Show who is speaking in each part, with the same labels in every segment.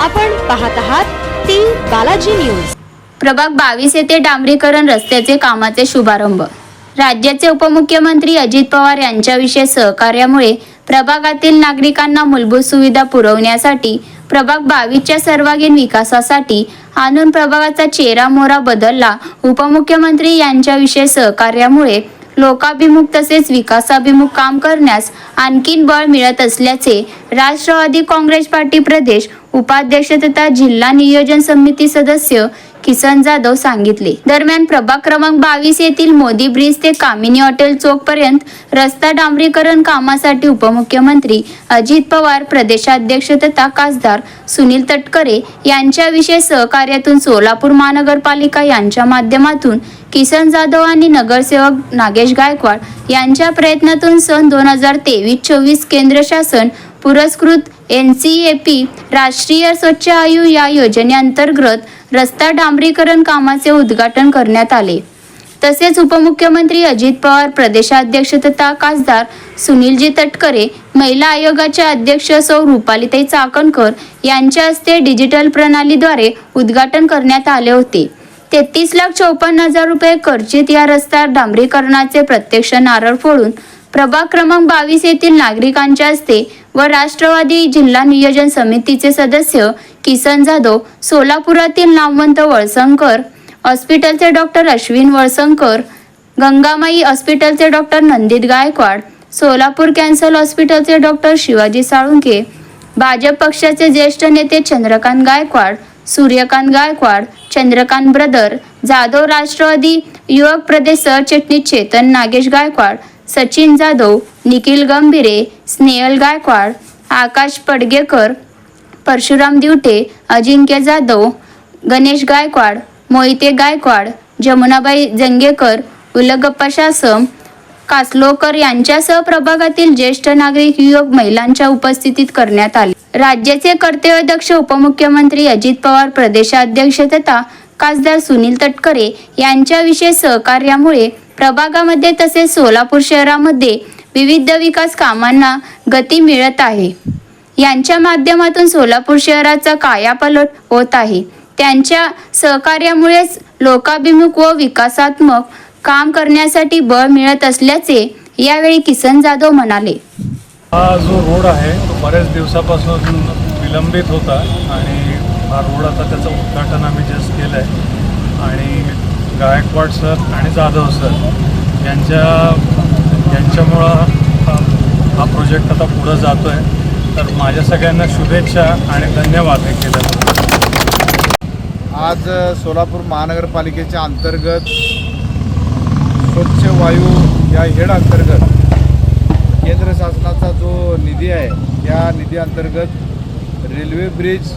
Speaker 1: आपण पाहत आहात ती बालाजी न्यूज.
Speaker 2: प्रभाग बावीस येथे डांबरीकरण रस्त्याचे कामाचे शुभारंभ. राज्याचे उपमुख्यमंत्री अजित पवार यांच्याविषयी सहकार्यामुळे प्रभागातील नागरिकांना मूलभूत सुविधा पुरवण्यासाठी प्रभाग बावीसच्या सर्वांगीण विकासासाठी आणून प्रभागाचा चेहरा मोरा बदलला उपमुख्यमंत्री यांच्याविषयी सहकार्यामुळे लोकाभिमुख तसेच विकासाभिमुख काम करण्यास आणखीन बळ मिळत असल्याचे राष्ट्रवादी काँग्रेस पार्टी प्रदेश उपाध्यक्ष तथा जिल्हा नियोजन समिती सदस्य किसन जाधव सांगितले. दरम्यान प्रभाग क्रमांक बावीस येथील मोदी ब्रिज ते कामिनी हॉटेल चौक पर्यंत रस्ता डांबरीकरण कामासाठी उपमुख्यमंत्री अजित पवार प्रदेशाध्यक्ष तथा खासदार सुनील तटकरे यांच्याविषयी सहकार्यातून सोलापूर महानगरपालिका यांच्या माध्यमातून किसन जाधव आणि नगरसेवक नागेश गायकवाड यांच्या प्रयत्नातून सन दोन हजार तेवीस चोवीस केंद्र शासन पुरस्कृत एन सी ए पी राष्ट्रीय स्वच्छ आयु या योजनेअंतर्गत रस्ता डांबरीकरण कामाचे उद्घाटन करण्यात आले. तसेच उपमुख्यमंत्री अजित पवार प्रदेशाध्यक्ष तथा खासदार सुनीलजी तटकरे महिला आयोगाचे अध्यक्ष सौ रुपालीताई चाकणकर यांच्या हस्ते डिजिटल प्रणालीद्वारे उद्घाटन करण्यात आले होते. तेहतीस लाख चौपन्न हजार रुपये खर्चित या रस्ता डांबरीकरणाचे प्रत्यक्ष नारळ फोडून प्रभाग क्रमांक बावीस येथील नागरिकांच्या हस्ते व राष्ट्रवादी जिल्हा नियोजन समितीचे सदस्य किसन जाधव सोलापुरातील नामवंत वळसंकर हॉस्पिटलचे डॉक्टर अश्विन वळसंकर गंगामाई हॉस्पिटलचे डॉक्टर नंदित गायकवाड सोलापूर कॅन्सर हॉस्पिटलचे डॉक्टर शिवाजी साळुंके भाजप पक्षाचे ज्येष्ठ नेते चंद्रकांत गायकवाड सूर्यकांत गायकवाड चंद्रकांत ब्रदर जाधव राष्ट्रवादी युवक प्रदेश सरचिटणीस चेतन नागेश गायकवाड सचिन जाधव निखिल गंभीरे स्नेहल गायकवाड आकाश पडगेकर परशुराम दिवटे अजिंक्य जाधव गणेश गायकवाड मोहिते गायकवाड जमुनाबाई जंगेकर उलगप्पा शासम कासलोकर यांच्यासह प्रभागातील ज्येष्ठ नागरिक युवक महिलांच्या उपस्थितीत करण्यात आले. राज्याचे कर्तव्यदक्ष उपमुख्यमंत्री अजित पवार प्रदेशाध्यक्ष तथा खासदार सुनील तटकरे यांच्याविषयी सहकार्यामुळे प्रभागामध्ये तसेच सोलापूर शहरामध्ये विविध विकास कामांना गती मिळत आहे. यांच्या माध्यमातून सोलापूर शहराचा कायापालट होत आहे. त्यांच्या सहकार्यामुळेच लोकाभिमुख व विकासात्मक काम करण्यासाठी बळ मिळत असल्याचे यावेळी किसन जाधव म्हणाले.
Speaker 3: हा जो रोड आहे तो बऱ्याच दिवसापासून विलंबित होता आणि हा रोड आता त्याचं उद्घाटन आम्ही जस्ट केलं आहे आणि गायकवाड सर आणि जाधव सर यांच्या यांच्यामुळं हा प्रोजेक्ट आता पुढं जातो आहे तर माझ्या सगळ्यांना शुभेच्छा आणि धन्यवाद हे केलं
Speaker 4: आज सोलापूर महानगरपालिकेच्या अंतर्गत स्वच्छ वायू या हेड अंतर्गत केंद्र शासनाचा जो निधी आहे या निधी अंतर्गत रेल्वे ब्रिज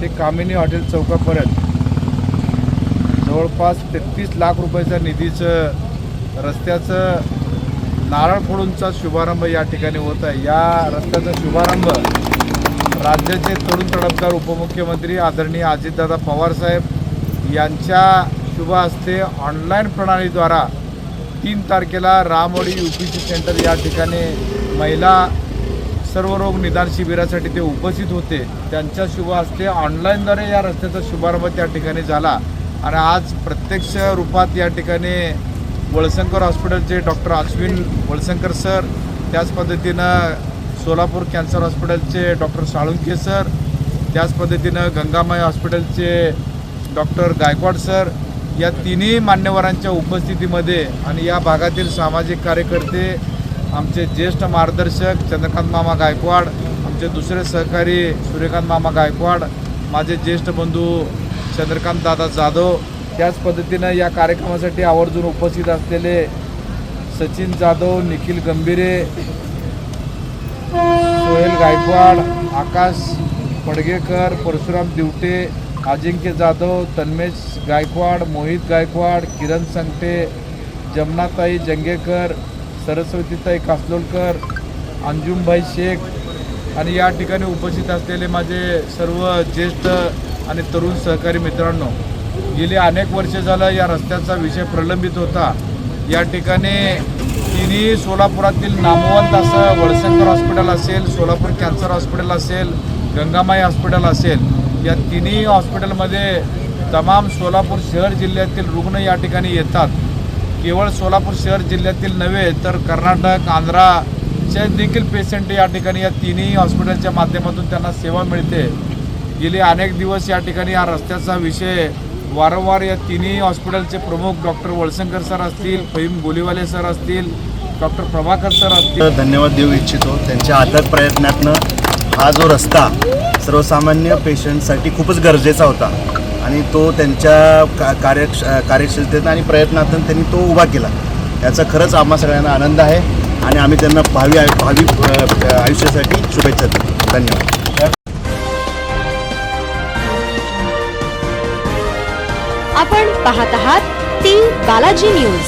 Speaker 4: ते कामिनी हॉटेल चौकापर्यंत जवळपास तेहतीस लाख रुपयाच्या निधीचं रस्त्याचं नारळ फोडूनचा शुभारंभ या ठिकाणी होत आहे. या रस्त्याचा शुभारंभ राज्याचे तरुण तडफदार उपमुख्यमंत्री आदरणीय अजितदादा पवारसाहेब यांच्या शुभ हस्ते ऑनलाईन प्रणालीद्वारा तीन तारखेला Ramwadi U P C centre या ठिकाणी महिला सर्वरोग निदान शिबिरासाठी ते उपस्थित होते. त्यांच्या शुभ हस्ते ऑनलाईनद्वारे या रस्त्याचा शुभारंभ त्या ठिकाणी झाला. आणि आज प्रत्यक्ष रूपात या ठिकाणी वळसंकर हॉस्पिटलचे डॉक्टर अश्विन वळसंकर सर त्याच पद्धतीनं सोलापूर कॅन्सर हॉस्पिटलचे डॉक्टर साळुंके सर त्याच पद्धतीनं गंगामाई हॉस्पिटलचे डॉक्टर गायकवाड सर या तिन्ही मान्यवरांच्या उपस्थितीमध्ये आणि या भागातील सामाजिक कार्यकर्ते आमचे ज्येष्ठ मार्गदर्शक चंद्रकांत मामा गायकवाड आमचे दुसरे सहकारी सूर्यकांत मामा गायकवाड माझे ज्येष्ठ बंधू चंद्रकांत दादा जाधव त्याच पद्धतीनं या कार्यक्रमासाठी आवर्जून उपस्थित असलेले सचिन जाधव निखिल गंभीरे सोहेल गायकवाड आकाश पडगेकर परशुराम दिवटे अजिंक्य जाधव तन्मेश गायकवाड मोहित गायकवाड किरण संगटे जमनाताई जंगेकर सरस्वतीताई कासलोलकर अंजुमभाई शेख आणि या ठिकाणी उपस्थित असलेले माझे सर्व ज्येष्ठ आणि तरुण सहकारी मित्रांनो गेली अनेक वर्षे झालं या रस्त्याचा विषय प्रलंबित होता. या ठिकाणी तिन्ही सोलापुरातील नामवंत असं वडशंकर हॉस्पिटल असेल सोलापूर कॅन्सर हॉस्पिटल असेल गंगामाई हॉस्पिटल असेल या तिन्ही हॉस्पिटलमध्ये तमाम सोलापूर शहर जिल्ह्यातील रुग्ण या ठिकाणी येतात. केवळ सोलापूर शहर जिल्ह्यातील नव्हे तर कर्नाटक आंध्राचे देखील पेशंट या ठिकाणी या तिन्ही हॉस्पिटलच्या माध्यमातून त्यांना सेवा मिळते. गेले अनेक दिवस या ठिकाणी हा रस्त्याचा विषय वारंवार या तिन्ही हॉस्पिटलचे प्रमुख डॉक्टर वळसंकर सर असतील फहीम गोलीवाले सर असतील डॉक्टर प्रभाकर सर असतील.
Speaker 5: धन्यवाद देऊ इच्छितो. त्यांच्या अथक प्रयत्नातनं हा जो रस्ता सर्वसामान्य पेशंटसाठी खूपच गरजेचा होता. आणि तो त्यांच्या का कार्यक्ष कार्यक्षमतेनं आणि प्रयत्नातून त्यांनी तो उभा केला. याचा खरंच आम्हा सगळ्यांना आनंद आहे. आणि आम्ही त्यांना भावी आयु- भावी आयुष्यासाठी शुभेच्छा देतो. धन्यवाद.
Speaker 1: पाहत आहात ती बालाजी न्यूज.